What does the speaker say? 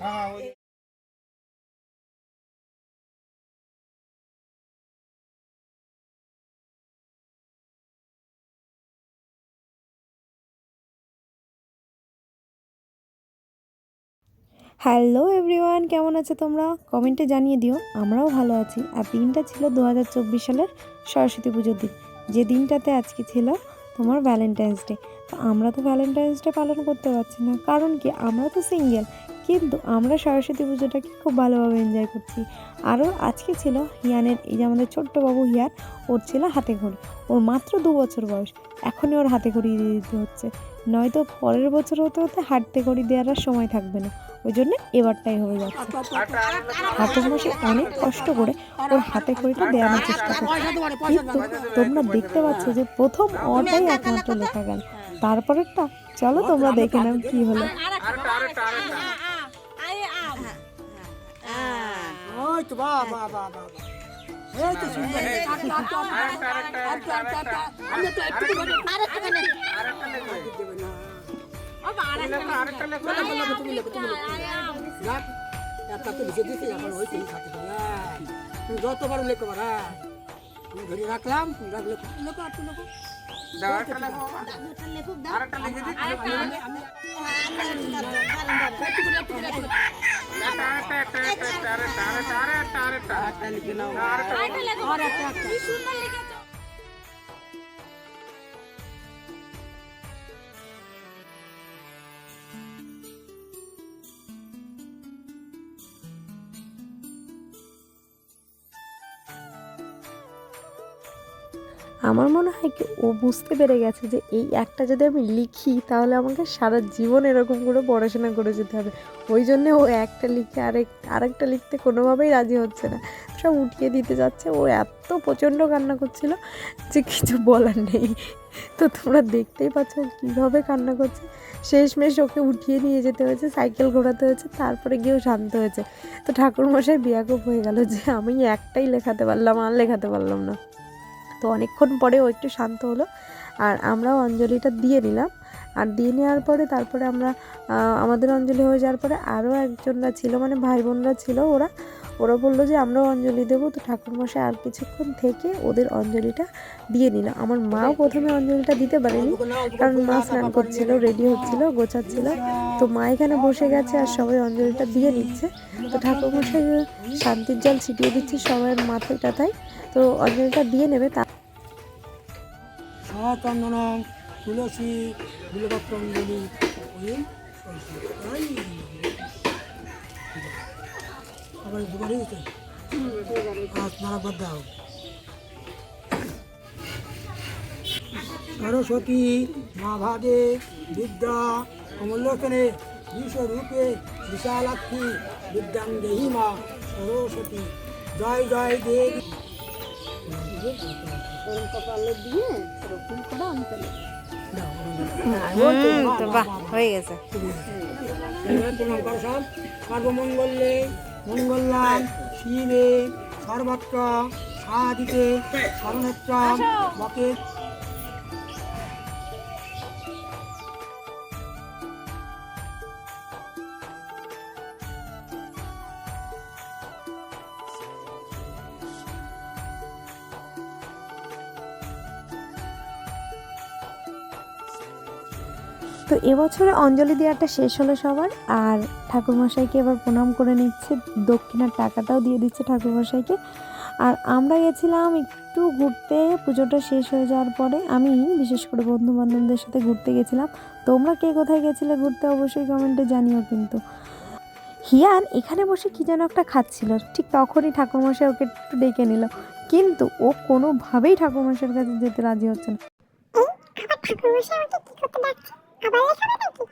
হ্যাঁ hello everyone কেমন আছে তোমরা? কমেন্টে জানিয়ে দিও, আমরাও ভালো আছি। আর দিনটা ছিল দু হাজার চব্বিশ সালের সরস্বতী পুজোর দিন। যে দিনটাতে আজকে ছিল তোমার ভ্যালেন্টাইন্স ডে তো আমরা তো ভ্যালেন্টাইন্স ডে পালন করতে পারছি না। কারণ কি? আমরা তো সিঙ্গেল কিন্তু আমরা সরস্বতী পুজোটাকে খুব ভালোভাবে এনজয় করছি। আরও আজকে ছিল হিয়ানের, এই যে আমাদের ছোট্ট বাবু হিয়ার ওর ছিল হাতে ঘড়ি। ওর মাত্র দু বছর বয়স, এখনই ওর হাতে ঘড়ি দিয়ে দিতে হচ্ছে। নয়তো পরের বছর হতে হতে হাঁটতে ঘড়ি দেওয়ার আর সময় থাকবে না। ওই জন্য এবারটাই হয়ে যাচ্ছে। ঠাকুর মশাই অনেক কষ্ট করে ওর হাতে খড়িটা দেওয়ানোর চেষ্টা করছে। কিন্তু তোমরা দেখতে পাচ্ছ যে প্রথম অটাই একমাত্র লেখা গেল তারপরেরটা, চলো তোমরা দেখে নাও কি হলো। ওই তো বাহ বাহ বাহ বাহ এই তো সুন্দর আমি আরেকটা লেখো হ্যাঁ। হ্যাঁ। আমি ধরে রাখলাম তুমি রাখ লেখো আর লেখো লেখো বাবা আরেকটা আমার মনে হয় কি ও বুঝতে পেরে গেছে যে এই একটা যদি আমি লিখি, তাহলে আমাকে সারা জীবন এরকম করে পড়াশোনা করে যেতে হবে। ওই জন্য ও একটা লিখে আরেক, আরেকটা লিখতে কোনোভাবেই রাজি হচ্ছে না। সব উঠিয়ে দিতে যাচ্ছে। ও এত প্রচণ্ড কান্না করছিল যে কিছু বলার নেই। তো তোমরা দেখতেই পাচ্ছ কীভাবে কান্না করছে। শেষমেশ ওকে উঠিয়ে নিয়ে যেতে হয়েছে, সাইকেল ঘোরাতে হয়েছে, তারপরে গিয়েও শান্ত হয়েছে। তো ঠাকুরমশাই বিয়াকুব হয়ে গেল যে আমি একটাই লেখাতে পারলাম, আর লেখাতে পারলাম না। তো অনেকক্ষণ পরে ও একটু শান্ত হলো। আর আমরাও অঞ্জলিটা দিয়ে নিলাম। আর দিয়ে নেওয়ার পরে তারপরে আমরা আমাদের অঞ্জলি হয়ে যাওয়ার পরে আরও একজনরা ছিল মানে ভাই বোনরা ছিল ওরা। ওরা বলল যে, আমরাও অঞ্জলি দেবো। তো ঠাকুরমশাই আর কিছুক্ষণ থেকে ওদের অঞ্জলিটা দিয়ে নিল। আমার মাও প্রথমে অঞ্জলিটা দিতে পারেনি, কারণ মা স্নান করছিল রেডি হচ্ছিল, গোছাচ্ছিল। তো মা এখানে বসে গেছে আর সবাই অঞ্জলিটা দিয়ে নিচ্ছে। তো ঠাকুরমশাই শান্তির জল ছিটিয়ে দিচ্ছে সবার মাথায় টাথায় তো অঞ্জলিটা দিয়ে নেবে, তা সচন্দন তুলসী বিলপত্রঞ্জলি ওই আবার দুবারই বিদ্যা অমূল্যতনে বিশ্বরূপে বিশালাক্ষী বিদ্যাং দেহি মা সরস্বতী। জয় জয়, দেবী। হয়ে গেছে প্রণাম করো সব সর্বমঙ্গলে মঙ্গলাম শিবে সর্বত্র সাদিতে সর্বনেত্র মকে তো এবছরে অঞ্জলি দেওয়াটা শেষ হলো সবার, আর ঠাকুরমশাইকে এবার প্রণাম করে নিচ্ছে, দক্ষিণার টাকাটাও দিয়ে দিচ্ছে ঠাকুরমশাইকে। আর আমরা গেছিলাম একটু ঘুরতে, পুজোটা শেষ হয়ে যাওয়ার পরে আমি, বিশেষ করে বন্ধু বান্ধবদের সাথে ঘুরতে গেছিলাম। তোমরা কে কোথায় গেছিলে ঘুরতে অবশ্যই কমেন্টে জানিও কিন্তু। হিয়ান এখানে বসে কি যেন একটা খাচ্ছিল, ঠিক তখনই ঠাকুরমশাই ওকে একটু ডেকে নিল। কিন্তু ও কোনোভাবেই ঠাকুরমশাইয়ের কাছে যেতে রাজি হচ্ছে না। ঠাকুরমশাই আমাকে করতে ডাকছে? আবার লেখাবে নাকি